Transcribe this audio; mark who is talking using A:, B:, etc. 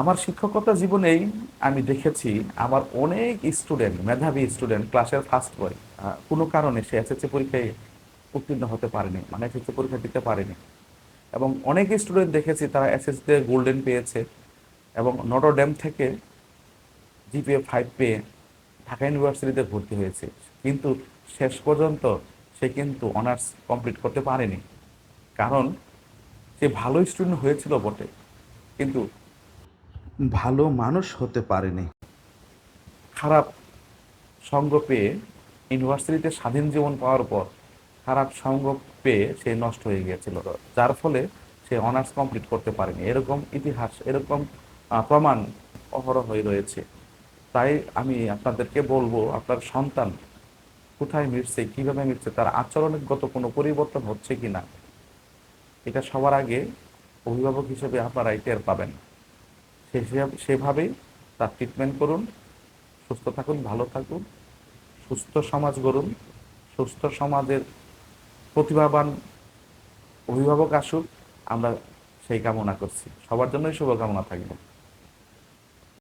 A: আমার শিক্ষকতা জীবনেই আমি দেখেছি আমার অনেক স্টুডেন্ট মেধাবী স্টুডেন্ট ক্লাসের ফার্স্ট বয় কোনো কারণে সে এসএসসি পরীক্ষায় উত্তীর্ণ হতে পারেনি মানে এসএসসি পরীক্ষা দিতে পারেনি। এবং অনেক স্টুডেন্ট দেখেছি তারা এসএসসিতে গোল্ডেন পেয়েছে এবং নটর ড্যাম থেকে জিপিএ ফাইভ পেয়ে ঢাকা ইউনিভার্সিটিতে ভর্তি হয়েছে। কিন্তু শেষ পর্যন্ত সে কিন্তু অনার্স কমপ্লিট করতে পারেনি। কারণ সে ভালো স্টুডেন্ট হয়েছিল বটে। কিন্তু ভালো মানুষ হতে পারেনি। খারাপ সঙ্গ পেয়ে ইউনিভার্সিটিতে স্বাধীন জীবন পাওয়ার পর খারাপ সঙ্গ পেয়ে সে নষ্ট হয়ে গিয়েছিল। যার ফলে সে অনার্স কমপ্লিট করতে পারেনি। এরকম ইতিহাস, এরকম প্রমাণ অহরহ হয়ে রয়েছে। তাই আমি আপনাদেরকে বলব, আপনার সন্তান কোথায় মিটছে কীভাবে মিটছে তার আচরণগত কোনো পরিবর্তন হচ্ছে কি না এটা সবার আগে অভিভাবক হিসেবে আপনারাই টের পাবেন। সেভাবেই তার ট্রিটমেন্ট করুন, সুস্থ থাকুন, ভালো থাকুন, সুস্থ সমাজ গড়ুন, সুস্থ সমাজের প্রতিভাবান অভিভাবক আসুক, আমরা সেই কামনা করছি। সবার জন্যই শুভকামনা থাকবে।